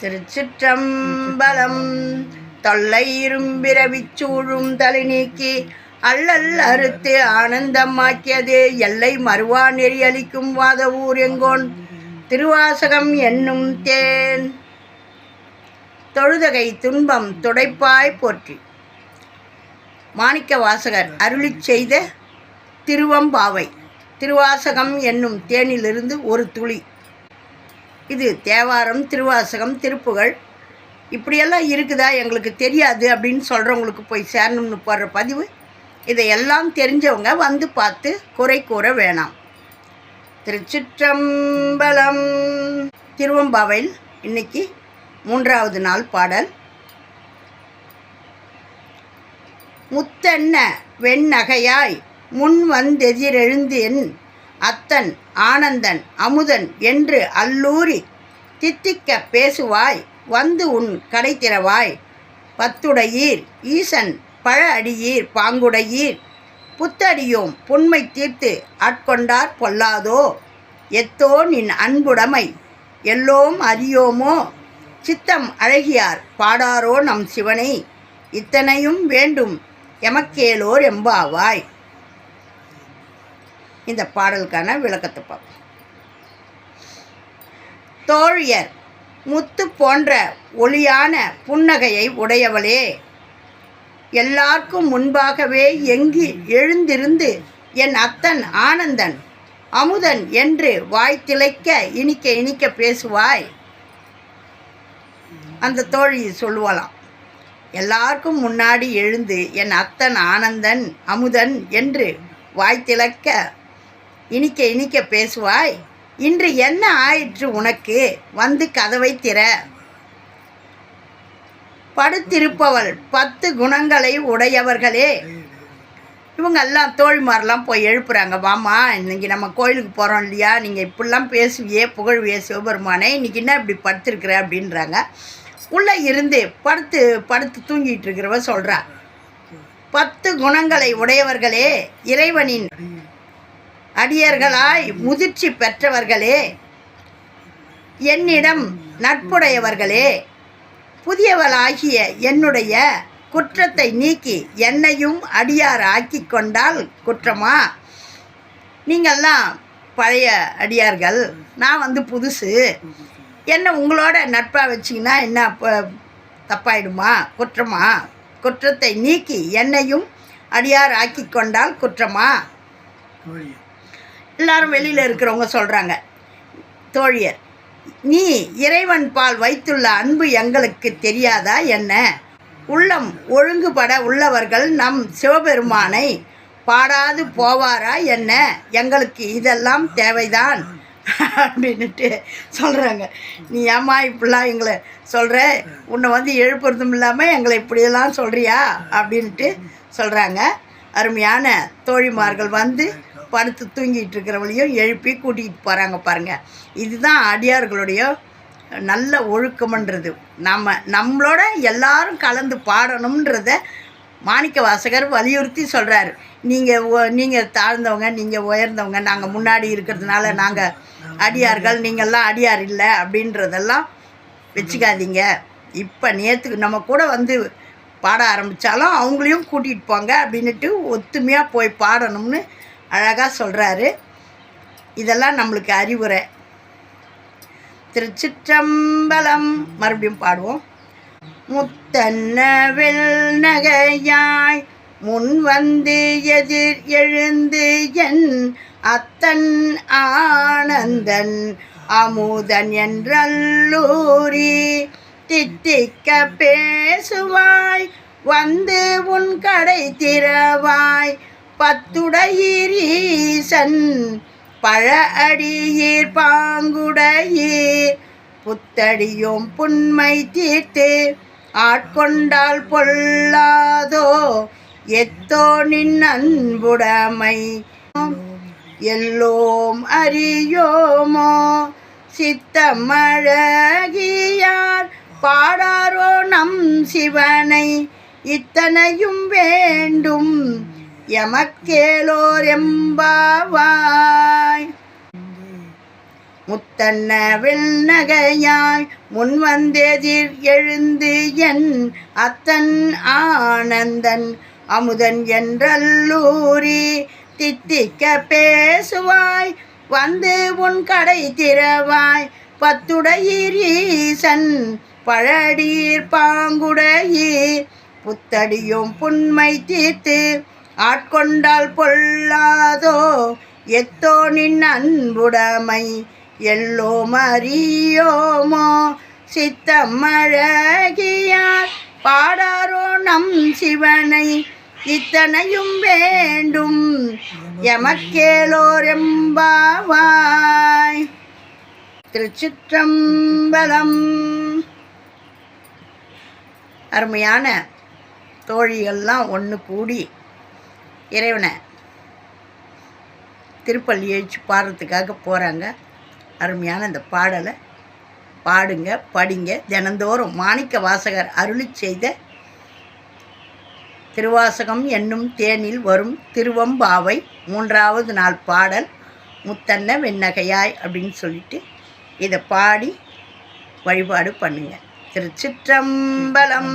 திருச்சிற்றம்பலம். தொல்லை இரும்பிரவிச் சூழும் தலை நீக்கி அல்லல் அறுத்து ஆனந்தமாக்கியது. எல்லை மறுவா நெறி அளிக்கும் வாத ஊர் எங்கோன். திருவாசகம் என்னும் தேன். தொழுதகை துன்பம் துடைப்பாய் போற்றி. மாணிக்க வாசகர் அருளிச் செய்த திருவம்பாவை. திருவாசகம் என்னும் தேனிலிருந்து ஒரு துளி. இது தேவாரம் திருவாசகம் திருப்புகழ் இப்படியெல்லாம் இருக்குதா? எங்களுக்கு தெரியாது அப்படின்னு சொல்கிறவங்களுக்கு போய் சேரணும்னு போடுற பதிவு. இதையெல்லாம் தெரிஞ்சவங்க வந்து பார்த்து குறை கூற வேணாம். திருச்சிற்றம்பலம் திருவம்பாவையில் இன்னைக்கு மூன்றாவது நாள் பாடல். முத்தன்ன வெண்ணகையாய் முன் வந்தெதிரெழுந்தென் அத்தன் ஆனந்தன் அமுதன் என்று அல்லூரி தித்திக்க பேசுவாய் வந்து உன் கடைத்திறவாய் பத்துடையீர் ஈசன் பழ அடியீர் பாங்குடையீர் புத்தடியோம் புண்மை தீர்த்து ஆட்கொண்டார் பொல்லாதோ? எத்தோ நின் அன்புடைமை எல்லோம் அறியோமோ? சித்தம் அழகியார் பாடாரோ நம் சிவனை? இத்தனையும் வேண்டும் எமக்கேலோர் எம்பாவாய். இந்த பாடலுக்கான விளக்கத்தை பார்ப்போம். தோழியர் முத்து போன்ற ஒளியான புன்னகையை உடையவளே எல்லாருக்கும் முன்பாகவே எங்கி எழுந்திருந்து என் அத்தன் ஆனந்தன் அமுதன் என்று வாய் திளைக்க இனிக்க இனிக்க பேசுவாய். அந்த தோழி சொல்லுவலாம் எல்லாருக்கும் முன்னாடி எழுந்து என் அத்தன் ஆனந்தன் அமுதன் என்று வாய் திளக்க இனிக்க இனிக்க பேசுவாய். இன்று என்ன ஆயிற்று உனக்கு? வந்து கதவை திற. படுத்திருப்பவள் பத்து குணங்களை உடையவர்களே. இவங்க எல்லாம் தோழிமாரெலாம் போய் எழுப்புறாங்க. வாமா இன்னைக்கு நம்ம கோயிலுக்கு போகிறோம் இல்லையா? நீங்கள் இப்படிலாம் பேசுவியே புகழ்வியே சிவபெருமானே இன்னைக்கு என்ன இப்படி படுத்திருக்கிற அப்படின்றாங்க. உள்ளே இருந்து படுத்து படுத்து தூங்கிட்டு இருக்கிறவ சொல்கிறா பத்து குணங்களை உடையவர்களே இறைவனின் அடியர்களாய் முதிர்ச்சி பெற்றவர்களே என்னிடம் நட்புடையவர்களே புதியவளாகிய என்னுடைய குற்றத்தை நீக்கி என்னையும் அடியார் ஆக்கி கொண்டால் குற்றமா? நீங்கள்லாம் பழைய அடியார்கள். நான் வந்து புதுசு. என்ன உங்களோட நட்பாக வச்சிங்கன்னா என்ன தப்பாயிடுமா? குற்றமா? குற்றத்தை நீக்கி என்னையும் அடியார் ஆக்கி கொண்டால் குற்றமா? எல்லாரும் வெளியில் இருக்கிறவங்க சொல்கிறாங்க தோழியர் நீ இறைவன் பால் வைத்துள்ள அன்பு எங்களுக்கு தெரியாதா என்ன? உள்ளம் ஒழுங்குபட உள்ளவர்கள் நம் சிவபெருமானை பாடாது போவாரா என்ன? எங்களுக்கு இதெல்லாம் தேவைதான். அப்படின்ட்டு சொல்கிறாங்க நீ ஏம்மா இப்படிலாம் எங்களை சொல்கிற உன்னை வந்து எழுப்புறதும் இல்லாமல் எங்களை இப்படியெல்லாம் சொல்கிறியா அப்படின்ட்டு சொல்கிறாங்க அருமையான தோழிமார்கள் வந்து படுத்து தூங்கிட்டு இருக்கிறவளையும் எழுப்பி கூட்டிகிட்டு போகிறாங்க பாருங்கள் இதுதான் அடியார்களுடைய நல்ல ஒழுக்கம்ன்றது. நம்ம நம்மளோட எல்லாரும் கலந்து பாடணுன்றத மாணிக்க வாசகர் வலியுறுத்தி சொல்கிறாரு நீங்கள் நீங்கள் தாழ்ந்தவங்க நீங்கள் உயர்ந்தவங்க நாங்கள் முன்னாடி இருக்கிறதுனால நாங்கள் அடியார்கள் நீங்கள்லாம் அடியார் இல்லை அப்படின்றதெல்லாம் வச்சுக்காதீங்க. இப்போ நேற்றுக்கு நம்ம கூட வந்து பாட ஆரம்பித்தாலும் அவங்களையும் கூட்டிகிட்டு போங்க அப்படின்ட்டு ஒத்துமையாக போய் பாடணும்னு அழகாக சொல்கிறாரு இதெல்லாம் நம்மளுக்கு அறிவுரை. திருச்சிற்றம்பலம் மறுபடியும் பாடுவோம். முத்தன்னவில் நகையாய் முன் வந்து எதிர் எழுந்து என் அத்தன் ஆனந்தன் அமுதன் என்றல்லூரி தித்திக்க பேசுவாய். வந்து உன் கடை திறவாய். பத்துடையீர் பழ அடியீர் பாங்குடையீர். புத்தடியும் புண்மை தீர்த்து ஆட்கொண்டால் பொல்லாதோ எத்தோ நின் அன்புடைமை எல்லோம் அறியோமோ சித்தமழகியார். பாடாரோ நம் சிவனை இத்தனையும் வே எமக்கேலோர் எம்பாவாய் முத்தன்ன வெண்ணகையாய் முன் வந்தெதிர் எழுந்து என் அத்தன் ஆனந்தன் அமுதன் என்றல்லூரி தித்திக்க பேசுவாய். வந்து உன் கடை திறவாய். பத்துடையீர் ஈசன் பழடீர் பாங்குடையீர். புத்தடியும் புன்மை தீர்த்து ஆட்கொண்டால் பொல்லாதோ? எத்தோ நின் அன்புடைமை? எல்லோம் அறியோமோ? சித்தமழகியார் பாடாரோ நம் சிவனை? இத்தனையும் வேண்டும். எமக்கேலோரெம்பாவாய். திருச்சிற்றம்பலம். அருமையான தோழிகள்லாம் ஒன்று கூடி இறைவனை திருப்பள்ளி எழுச்சி பாடுறதுக்காக போகிறாங்க அருமையான இந்த பாடலை பாடுங்க படிங்க. தினந்தோறும் மாணிக்க வாசகர் அருளி செய்த திருவாசகம் என்னும் தேனில் வரும் திருவம்பாவை மூன்றாவது நாள் பாடல் முத்தன்ன வெண்ணகையாய் அப்படின்னு சொல்லிட்டு இதை பாடி வழிபாடு பண்ணுங்க. திருச்சிற்றம்பலம்.